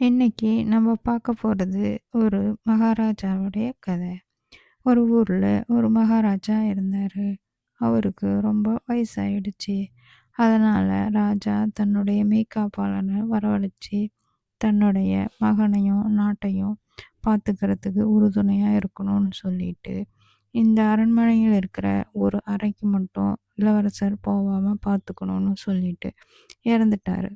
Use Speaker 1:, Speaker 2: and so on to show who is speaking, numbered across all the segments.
Speaker 1: இன்னைக்கு நம்ம பார்க்க போகிறது ஒரு மகாராஜாவுடைய கதை. ஒரு ஊரில் ஒரு மகாராஜா இருந்தார். அவருக்கு ரொம்ப வயசாயிடுச்சு. அதனால் ராஜா தன்னுடைய மேய்க்காப்பாளனை வரவழைச்சி தன்னுடைய மகனையும் நாட்டையும் பார்த்துக்கிறதுக்கு உறுதுணையாக இருக்கணும்னு சொல்லிட்டு இந்த அரண்மனையில் இருக்கிற ஒரு அறைக்கு மட்டும் இளவரசர் போகாமல் பார்த்துக்கணும்னு சொல்லிட்டு இறந்துட்டார்.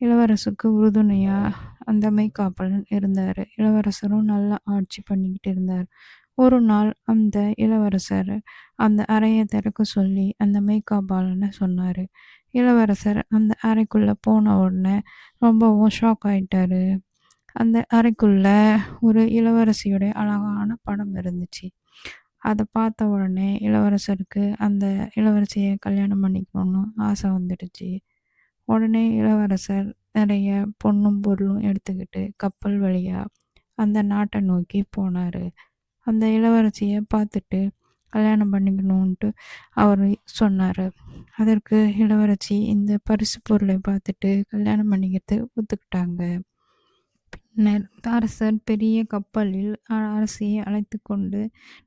Speaker 1: இளவரசுக்கு உறுதுணையாக அந்த மெய்காப்பலன் இருந்தார். இளவரசரும் நல்லா ஆட்சி பண்ணிக்கிட்டு இருந்தார். ஒரு நாள் அந்த இளவரசர் அந்த அறையை திறக்க சொல்லி அந்த மெய்காப்பாளனை சொன்னார். இளவரசர் அந்த அறைக்குள்ளே போன உடனே ரொம்பவும் ஷாக் ஆயிட்டாரு. அந்த அறைக்குள்ள ஒரு இளவரசியுடைய அழகான படம் இருந்துச்சு. அதை பார்த்த உடனே இளவரசருக்கு அந்த இளவரசியை கல்யாணம் பண்ணிக்கணும்னு ஆசை வந்துடுச்சு. உடனே இளவரசர் நிறைய பொண்ணும் பொருளும் எடுத்துக்கிட்டு கப்பல் வழியாக அந்த நாட்டை நோக்கி போனார். அந்த இளவரசியை பார்த்துட்டு கல்யாணம் பண்ணிக்கணுன்ட்டு அவர் சொன்னார். அதற்கு இளவரசி இந்த பரிசு பொருளை பார்த்துட்டு கல்யாணம் பண்ணிக்கிறது ஒத்துக்கிட்டாங்க. பின்னர் அரசர் பெரிய கப்பலில் அரசியை அழைத்து கொண்டு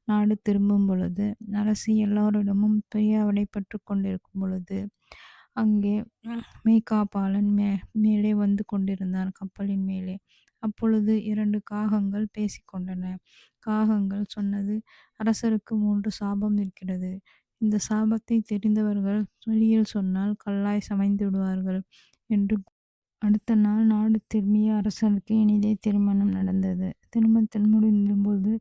Speaker 1: நாடு திரும்பும் பொழுது அரசி எல்லோரிடமும் பெரிய அவளை பற்று கொண்டிருக்கும் பொழுது அங்கே மேய்க்காப்பாளன் மே மேலே வந்து கொண்டிருந்தான் கப்பலின் மேலே. அப்பொழுது இரண்டு காகங்கள் பேசிக்கொண்டன காகங்கள் சொன்னது அரசருக்கு மூன்று சாபம் இருக்கிறது இந்த சாபத்தை தெரிந்தவர்கள் வெளியில் சொன்னால் கல்லாய் சமைந்து விடுவார்கள் என்று அடுத்த நாள் நாடு திரும்பிய அரசருக்கு இனிதே திருமணம் நடந்தது. திருமணத்தில் முடிந்தபோது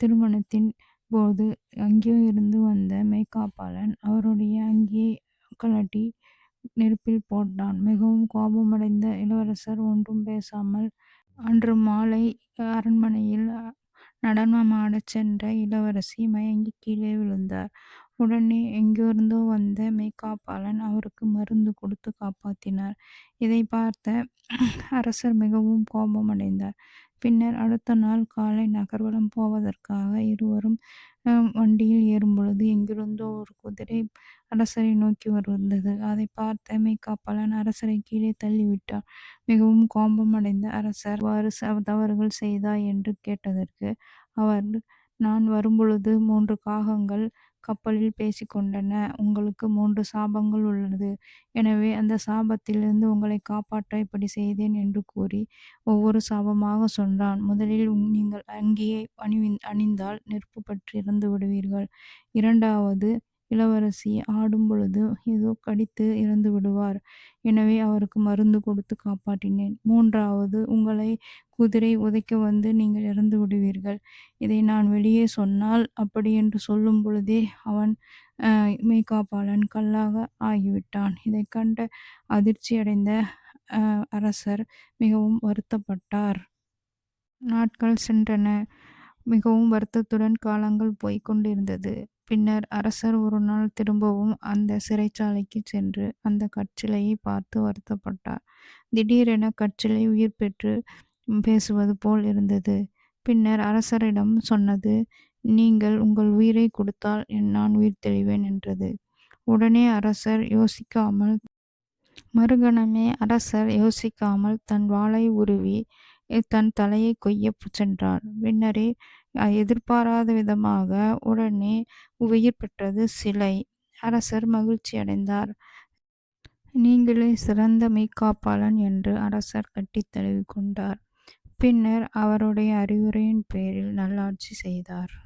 Speaker 1: திருமணத்தின் போது அங்கேயோ இருந்து வந்த மேய்க்காப்பாளன் அவருடைய அங்கேயே கலட்டி நெருப்பில் போட்டான். மிகவும் கோபமடைந்த இளவரசர் ஒன்றும் பேசாமல் அன்று மாலை அரண்மனையில் நடனமாடச் சென்ற இளவரசி மயங்கி கீழே விழுந்தார். உடனே எங்கிருந்தோ வந்த மெய்காப்பாளன் அவருக்கு மருந்து கொடுத்து காப்பாற்றினார் இதை பார்த்த அரசர் மிகவும் கோபமடைந்தார். பின்னர் அடுத்த நாள் காலை நகர்வலம் போவதற்காக இருவரும் வண்டியில் ஏறும் பொழுது எங்கிருந்தோ ஒரு குதிரை அரசரை நோக்கி வந்தது அதை பார்த்த மெய்காப்பாளன் அரசரை கீழே தள்ளிவிட்டார். மிகவும் கோபமடைந்த அரசர் வாறு தவறுகள் செய்தாய்? என்று கேட்டதற்கு அவர் நான் வரும்பொழுது மூன்று காகங்கள் கப்பலில் பேசிக்கொண்டன உங்களுக்கு மூன்று சாபங்கள் உள்ளது. எனவே அந்த சாபத்திலிருந்து உங்களை காப்பாற்ற இப்படி செய்தேன் என்று கூறி ஒவ்வொரு சாபமாக சொன்னான். முதலில் நீங்கள் அங்கேயே அணிவி அணிந்தால் நெருப்பு பற்றி இறந்து விடுவீர்கள். இரண்டாவது இளவரசி ஆடும் பொழுது ஏதோ கடித்து இறந்து விடுவார். எனவே அவருக்கு மருந்து கொடுத்து காப்பாற்றினேன். மூன்றாவது உங்களை குதிரை உதைக்க வந்து நீங்கள் இறந்து விடுவீர்கள். இதை நான் வெளியே சொன்னால் அப்படி என்று சொல்லும் பொழுதே அவன் மெய்காப்பாளன் கல்லாக ஆகிவிட்டான். இதை கண்ட அதிர்ச்சியடைந்த அரசர் மிகவும் வருத்தப்பட்டார். நாட்கள் சென்றன. மிகவும் வருத்தத்துடன் காலங்கள் போய்கொண்டிருந்தது பின்னர் அரசர் ஒரு நாள் திரும்பவும் அந்த சிறைச்சாலைக்கு சென்று அந்த கற்சிலையை பார்த்து வருத்தப்பட்டார். திடீரென கற்சிலை உயிர் பெற்று பேசுவது போல் இருந்தது. பின்னர் அரசரிடம் சொன்னது நீங்கள் உங்கள் உயிரை கொடுத்தால் நான் உயிர் தெளிவேன் என்றது. உடனே அரசர் யோசிக்காமல் மறுகணமே அரசர் யோசிக்காமல் தன் வாளை உருவி தன் தலையை கொய்ய சென்றார். பின்னரே எதிர்பாராத விதமாக உடனே உயிர் பெற்றது சிலை. அரசர் மகிழ்ச்சி அடைந்தார். நீங்களே சிறந்த மெய்காப்பாளன் என்று அரசர் கட்டித் தழுவி கொண்டார் பின்னர் அவருடைய அறிவுரையின் பேரில் நல்லாட்சி செய்தார்.